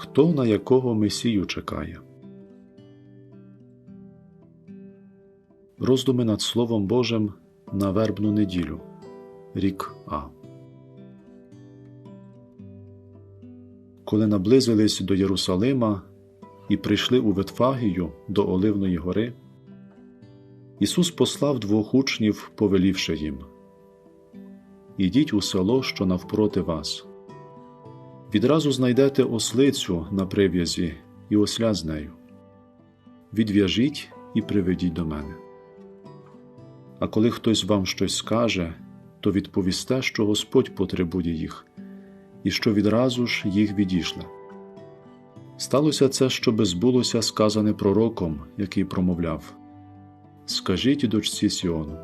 Хто на якого Месію чекає? Роздуми над Словом Божим на вербну неділю. Рік А. Коли наблизились до Єрусалима і прийшли у Ветфагію до Оливної гори, Ісус послав двох учнів, повелівши їм Ідіть у село, що навпроти вас. Відразу знайдете ослицю на прив'язі і осля з нею. Відв'яжіть і приведіть до мене. А коли хтось вам щось скаже, то відповісте, що Господь потребує їх, і що відразу ж їх відійшле. Сталося це, щоби збулося сказане пророком, який промовляв Скажіть дочці Сіону,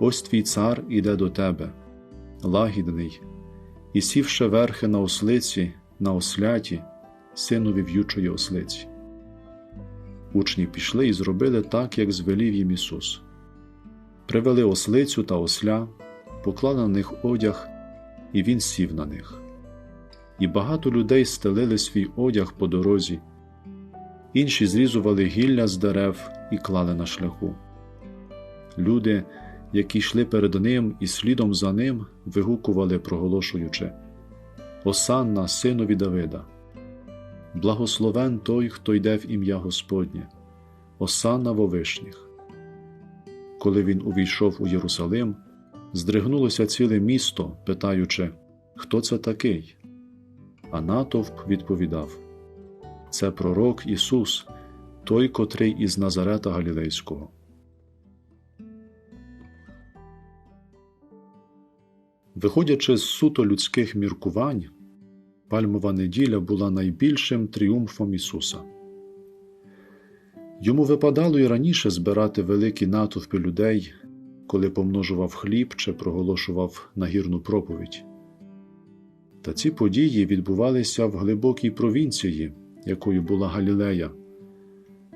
ось твій цар іде до тебе, лагідний, і сівши верхи на ослиці, на осляті, синові в'ючої ослиці. Учні пішли і зробили так, як звелів їм Ісус. Привели ослицю та осля, поклали на них одяг, і він сів на них. І багато людей стелили свій одяг по дорозі, інші зрізували гілля з дерев і клали на шляху. Люди, які йшли перед ним і слідом за ним, вигукували, проголошуючи Осанна, синові Давида. Благословен той, хто йде в ім'я Господнє, Осанна во вишніх. Коли він увійшов у Єрусалим, здригнулося ціле місто, питаючи, хто це такий? А натовп відповідав Це пророк Ісус, той, котрий із Назарета Галілейського. Виходячи з суто людських міркувань, Пальмова неділя була найбільшим тріумфом Ісуса. Йому випадало й раніше збирати великі натовпи людей, коли помножував хліб чи проголошував нагірну проповідь. Та ці події відбувалися в глибокій провінції, якою була Галілея,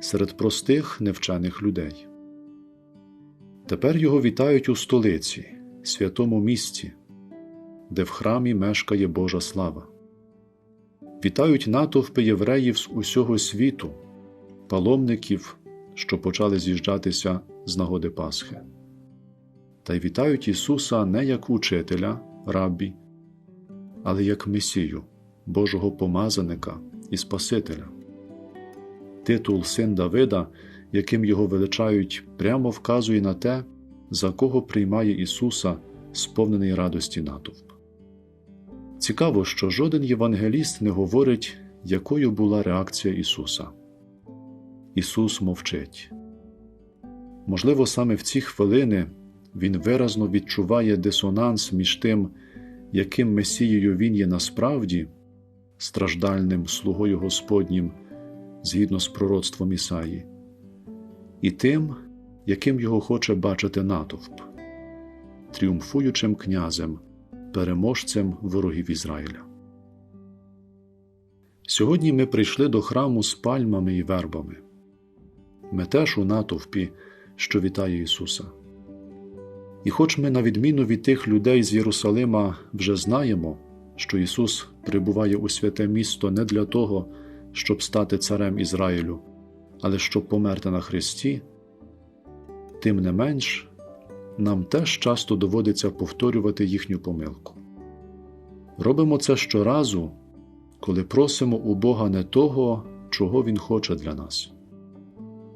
серед простих невчених людей. Тепер його вітають у столиці, святому місці, де в храмі мешкає Божа слава. Вітають натовпи євреїв з усього світу, паломників, що почали з'їжджатися з нагоди Пасхи. Та й вітають Ісуса не як учителя, раббі, але як Месію, Божого помазаника і Спасителя. Титул Син Давида, яким його величають, прямо вказує на те, за кого приймає Ісуса, сповнений радості натовп. Цікаво, що жоден євангеліст не говорить, якою була реакція Ісуса. Ісус мовчить. Можливо, саме в ці хвилини Він виразно відчуває дисонанс між тим, яким Месією Він є насправді, страждальним слугою Господнім згідно з пророцтвом Ісаї, і тим, яким його хоче бачити натовп, тріумфуючим князем переможцем ворогів Ізраїля. Сьогодні ми прийшли до храму з пальмами і вербами. Ми теж у натовпі, що вітає Ісуса. І хоч ми, на відміну від тих людей з Єрусалима, вже знаємо, що Ісус прибуває у святе місто не для того, щоб стати царем Ізраїлю, але щоб померти на Христі, тим не менш нам теж часто доводиться повторювати їхню помилку. Робимо це щоразу, коли просимо у Бога не того, чого Він хоче для нас,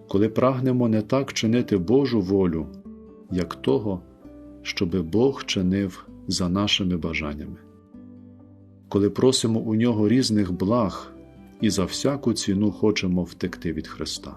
коли прагнемо не так чинити Божу волю, як того, щоби Бог чинив за нашими бажаннями, коли просимо у нього різних благ і за всяку ціну хочемо втекти від Христа.